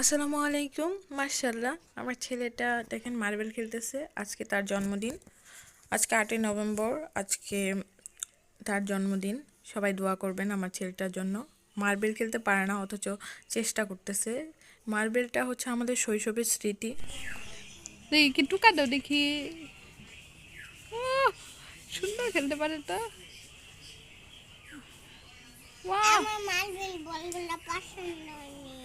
আসসালামু আলাইকুম। মার্শাল্লাহ আমার ছেলেটা দেখেন মার্বেল খেলতেছে আজকে তার জন্মদিন। আজকে আটই নভেম্বর আজকে তার জন্মদিন। সবাই দোয়া করবেন আমার ছেলেটার জন্য। মার্বেল খেলতে পারে না অথচ চেষ্টা করতেছে। মার্বেলটা হচ্ছে আমাদের শৈশবের স্মৃতি। দেখি টুকা দাও দেখি। সুন্দর খেলতে পারে তো। Wow! আমার মার্বেল বলগুলো পছন্দ নেই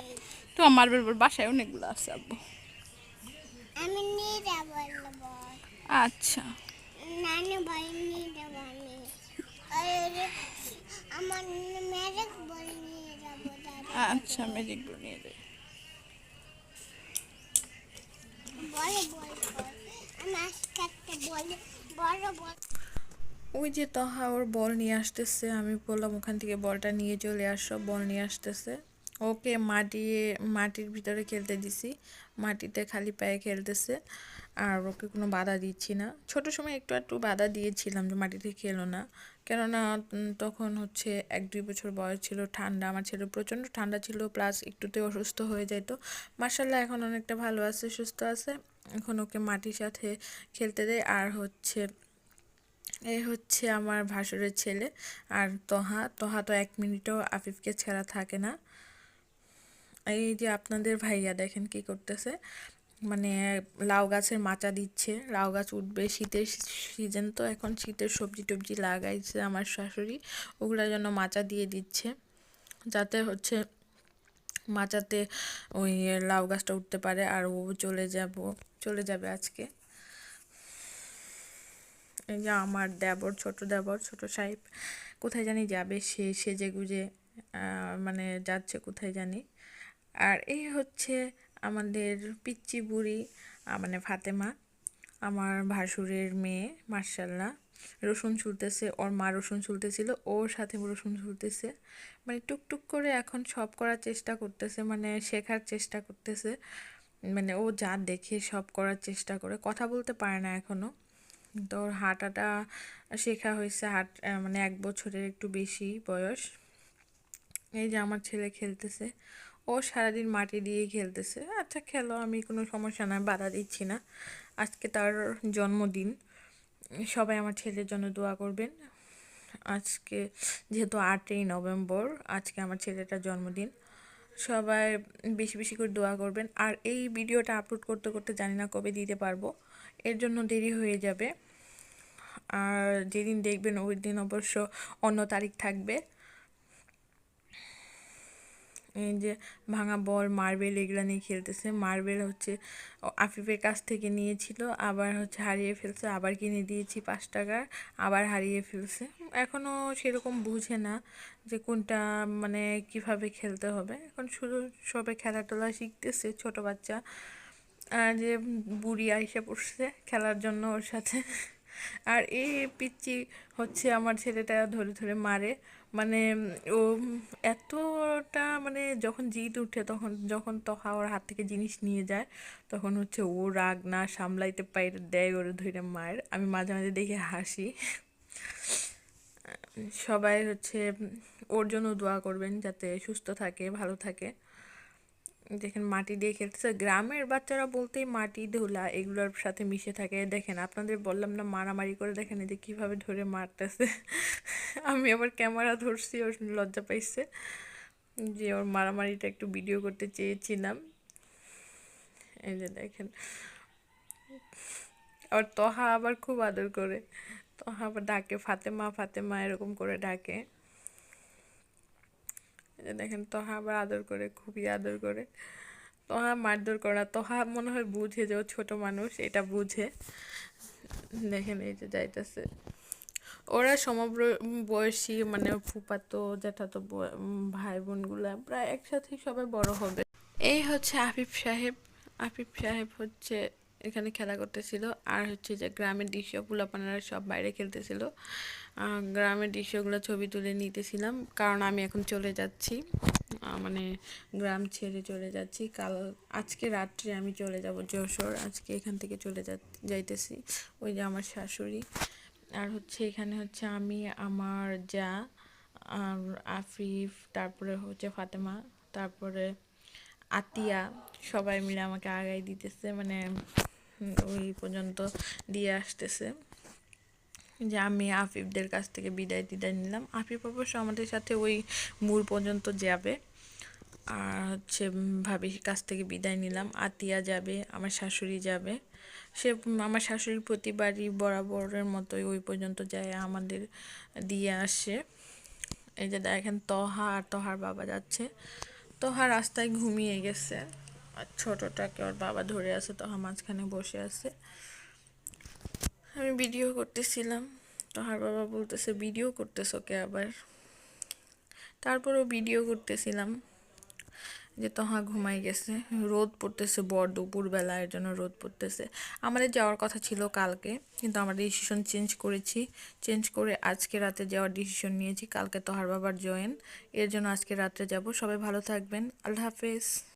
তো আমার বাসায় অনেকগুলো আছে আব্বু। আমি নিয়ে যাব আচ্ছা। নানু ভাই নিয়ে যাব আমি। আর আমার ম্যারেজ বল নিয়ে যাব আচ্ছা ম্যাজিক বল নিয়ে যাই। বড় বল কর। আমি বল বড় বল। ওই যে তহা ওর বল নিয়ে আসতেছে আমি বললাম ওখান থেকে বলটা নিয়ে চলে আসো বল নিয়ে আসতেছে। ওকে মাটি, মাটির ভিতরে খেলতে দিছি। মাটিতে খালি পায়ে খেলতেছে। আর ওকে কোনো বাধা দিচ্ছি না। ছোট সময় একটু একটু বাধা দিয়েছিলাম যে মাটিতে খেলো না। কেননা তখন হচ্ছে এক দুই বছর বয়স ছিল, ঠান্ডা। আমার ছেলে প্রচণ্ড ঠান্ডা ছিল, প্লাস একটুতে অসুস্থ হয়ে যেত। মার্শাল্লাহ এখন অনেকটা ভালো আছে, সুস্থ আছে। এখন ওকে মাটির সাথে খেলতে দেয় আর হচ্ছে, এ হচ্ছে আমার ভাসুরের ছেলে। আর তহা তহা তো এক মিনিটও আফিফকে ছাড়া থাকে না। এই যে আপনাদের ভাইয়া দেখেন কি করতেছে? মানে লাউ গাছের মাচা দিচ্ছে। লাউ গাছ উঠবে শীতের সিজন তো এখন শীতের সবজি টবজি লাগাইছে আমার শাশুড়ি। ওগুলোর জন্য মাচা দিয়ে দিচ্ছে। যাতে হচ্ছে মাচাতে ওই লাউ গাছটা উঠতে পারে আর ও চলে যাব, চলে যাবে আজকে। এই যে আমার দেবর, ছোট দেবর, ছোট সাহেব। কোথায় জানি যাবে সে সেজে গুজে মানে যাচ্ছে কোথায় জানি। আর এই হচ্ছে আমাদের পিচ্চি বুড়ি মানে ফাতেমা, আমার ভাসুরের মেয়ে মার্শাল্লাহ রসুন ছুলতেছে, ওর মা রসুন ছুলতেছিল, ওর সাথে রসুন ছুলতেছে। মানে টুকটুক করে এখন সব করার চেষ্টা করতেছে মানে শেখার চেষ্টা করতেছে। মানে ও যা দেখে সব করার চেষ্টা করে, কথা বলতে পারে না এখনও তো ওর হাঁটাটা শেখা হয়েছে, হাট মানে এক বছরের একটু বেশি বয়স। এই যে আমার ছেলে খেলতেছে ও সারাদিন মাটি দিয়েই খেলতেছে। আচ্ছা খেলো, আমি কোনো সমস্যা নয় বাধা দিচ্ছি না। আজকে তার জন্মদিন। সবাই আমার ছেলের জন্য দোয়া করবেন। আজকে যেহেতু আটই নভেম্বর, আজকে আমার ছেলেটার জন্মদিন। সবাই বেশি বেশি করে দোয়া করবেন। আর এই ভিডিওটা আপলোড করতে করতে জানি না কবে দিতে পারব। এর জন্য দেরি হয়ে যাবে। আর যেদিন দেখবেন ওই দিন অবশ্য অন্য তারিখ থাকবে। এই যে ভাঙা বল, মার্বেল এগুলো নিয়ে খেলতেছে। মার্বেল হচ্ছে আফিফের কাছ থেকে নিয়েছিল, আবার হচ্ছে হারিয়ে ফেলছে, আবার কিনে দিয়েছি পাঁচ টাকার আবার হারিয়ে ফেলছে। এখনও সেরকম বুঝে না যে কোনটা মানে কীভাবে খেলতে হবে। এখন শুধু সবে খেলাধুলা শিখতেছে, ছোট বাচ্চা যে বুড়ি আইসা পড়ছে, খেলার জন্য ওর সাথে। আর এই পিচ্চি হচ্ছে আমার ছেলেটা ধরে ধরে মারে। মানে ও এতটা মানে যখন জিদ উঠে তখন, যখন তহা ওর হাত থেকে জিনিস নিয়ে যায়, তখন হচ্ছে ও রাগ না সামলাইতে পাইরে দেয় ওর ধরে মায়ের। আমি মাঝে মাঝে দেখে হাসি। সবাই হচ্ছে, ওর জন্য দোয়া করবেন যাতে সুস্থ থাকে, ভালো থাকে। দেখেন মাটি দিয়ে খেলতেছে। গ্রামের বাচ্চারা বলতেই মাটি, ধুলা এগুলোর সাথে মিশে থাকে। দেখেন আপনাদের বললাম না মারামারি করে দেখেন এই যে কীভাবে ধরে মারতেছে। আমি আবার ক্যামেরা ধরছি, ওর লজ্জা পাইছে যে ওর মারামারিটা একটু ভিডিও করতে চেয়েছিলাম। এই যে দেখেন। আর তহা আবার খুব আদর করে। তহা আবার ডাকে, ফাতেমা ফাতেমা এরকম করে ডাকে। দেখেন তহা আবার আদর করে, খুবই আদর করে। তহা মারধর করা তহা মনে হয় বুঝে যে ও ছোট মানুষ, এটা বুঝে। দেখেন এই যে যাইতেছে। ওরা সমগ্র বয়সী মানে ফুপাতো, জ্যাঠাতো ভাই বোনগুলা প্রায় একসাথেই সবাই বড় হবে। এই হচ্ছে আফিফ সাহেব। আফিফ সাহেব হচ্ছে এখানে খেলা করতেছিল। আর হচ্ছে যে গ্রামের দৃশ্য পোলাপানারা সব বাইরে খেলতেছিল। গ্রামের দৃশ্যগুলো ছবি তুলে নিতেছিলাম। কারণ আমি এখন চলে যাচ্ছি। মানে গ্রাম ছেড়ে চলে যাচ্ছি। কাল, আজকে রাত্রে আমি চলে যাব যশোর। আজকে এখান থেকে চলে যাইতেছি। ওই যে আমার শাশুড়ি। আর হচ্ছে এখানে হচ্ছে আমি, আমার যা, আর আফিফ, তারপরে হচ্ছে ফাতেমা, তারপরে আতিয়া, সবাই মিলে আমাকে আগাই দিতেছে। মানে ওই পর্যন্ত দিয়ে আসতেছে। যে আমি আফিফদের কাছ থেকে বিদায় টিদায় নিলাম। আফিফ অবশ্য আমাদের সাথে ওই মূল পর্যন্ত যাবে। আর হচ্ছে ভাবির কাছ থেকে বিদায় নিলাম। আতিয়া যাবে, আমার শাশুড়ি যাবে। সে আমার শাশুড়ির প্রতিবারই বরাবরের মতোই ওই পর্যন্ত যায়, আমাদের দিয়ে আসে। এই যে দেখেন, তহা আর তহার বাবা যাচ্ছে। তহা রাস্তায় ঘুমিয়ে গেছে। ছোটটাকে ওর বাবা ধরে আছে, তহা মাঝখানে বসে আছে। আমি ভিডিও করতেছিলাম, তহার বাবা বলতেছে ভিডিও করতেছো কে আবার? তারপরেও ভিডিও করতেছিলাম, যে তহা ঘুমাই গেছে। রোদ পড়তেছে বড় দুপুরবেলা, এর জন্য রোদ পড়তেছে। আমাদের যাওয়ার কথা ছিল কালকে, কিন্তু আমরা ডিসিশন চেঞ্জ করেছি। চেঞ্জ করে আজকে রাতে যাওয়ার ডিসিশন নিয়েছি। কালকে তহার বাবার জয়েন এর জন্য আজকে রাত্রে যাব। সবাই ভালো থাকবেন। আল্লাহ হাফেজ।